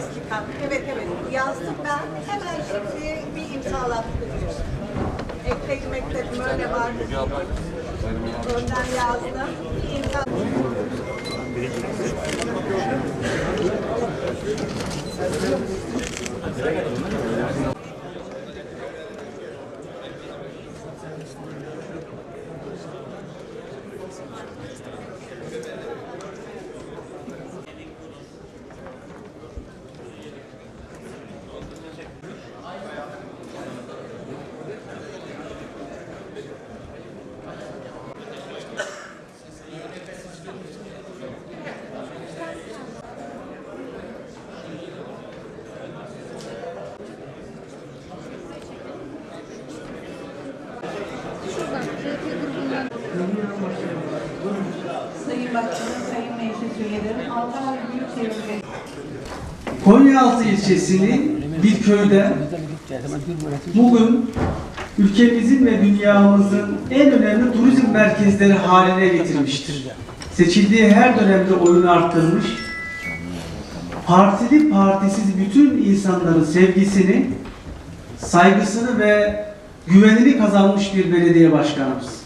eski kat. Evet evet yazdım ben. Hemen şimdi bir imzalattırıyorum. Ekmek mektebim öyle vardı. Önden yazdım. Bir imza. Sayın Başkanım, Sayın Konyaaltı ilçesinin bir köyde bugün ülkemizin ve dünyamızın en önemli turizm merkezleri haline getirmiştir. Seçildiği her dönemde oyunu arttırmış, partili partisiz bütün insanların sevgisini, saygısını ve güvenini kazanmış bir belediye başkanımız.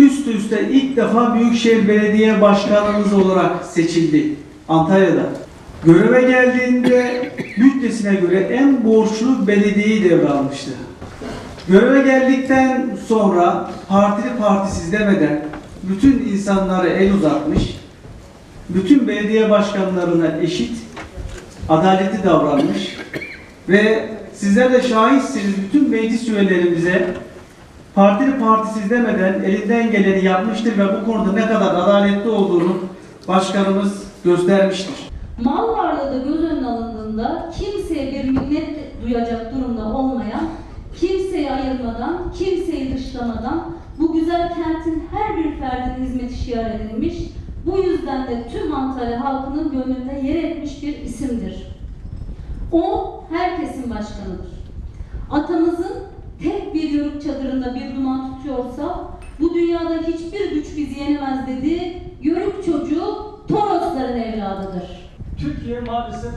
Üst üste ilk defa Büyükşehir Belediye Başkanımız olarak seçildi Antalya'da. Göreve geldiğinde bütçesine göre en borçlu belediyeyi devralmıştı. Göreve geldikten sonra partili partisiz demeden bütün insanlara el uzatmış, bütün belediye başkanlarına eşit, adaletli davranmış ve sizler de şahitsiniz bütün meclis üyelerimize partili partisiz demeden elinden geleni yapmıştır ve bu konuda ne kadar adaletli olduğunu başkanımız göstermiştir. Mal varlığı da göz önüne alındığında kimseye bir minnet duyacak durumda olmayan, kimseyi ayırmadan, kimseyi dışlamadan bu güzel kentin her bir ferdine hizmeti şiar edilmiş, bu yüzden de tüm Antalya halkının gönlünde yer etmiş bir isimdir. O herkesin başkanıdır. Atamızın bir yörük çadırında bir duman tutuyorsa bu dünyada hiçbir güç bizi yenemez dediği yörük çocuğu Torosların evladıdır. Türkiye maalesef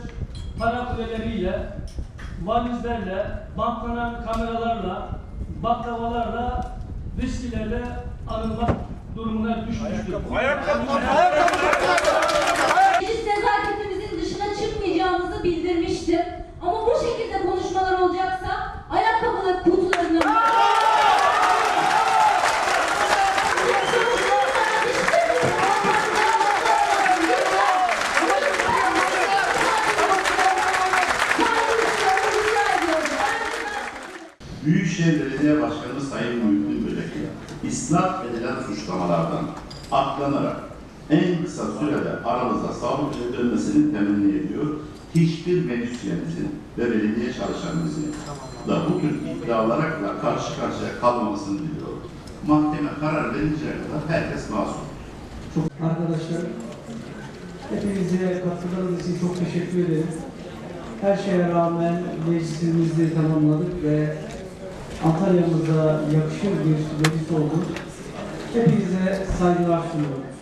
para kuleleriyle, valizlerle, banklanan kameralarla, baklavalarla, viskilerle anılmak durumuna düşmüştür. Meclis nezaketimizin dışına çıkmayacağımızı bildirmiştim. Büyükşehir Belediye Başkanı Sayın Muhittin Böcek, isnat edilen suçlamalardan aklanarak en kısa sürede aramızda sağlıklı dönmesini temenni ediyor. Hiçbir meclis ve belediye çalışanımızın da bu tür iddialarla karşı karşıya kalmamasını diliyorum. Mahkeme karar verinceye kadar herkes masum. Arkadaşlar, hepinize katıldığınız için çok teşekkür ederim. Her şeye rağmen meclisimizi tamamladık ve Antalya'mıza yakışır bir meclis oldu. Hepinize saygılar sunuyorum.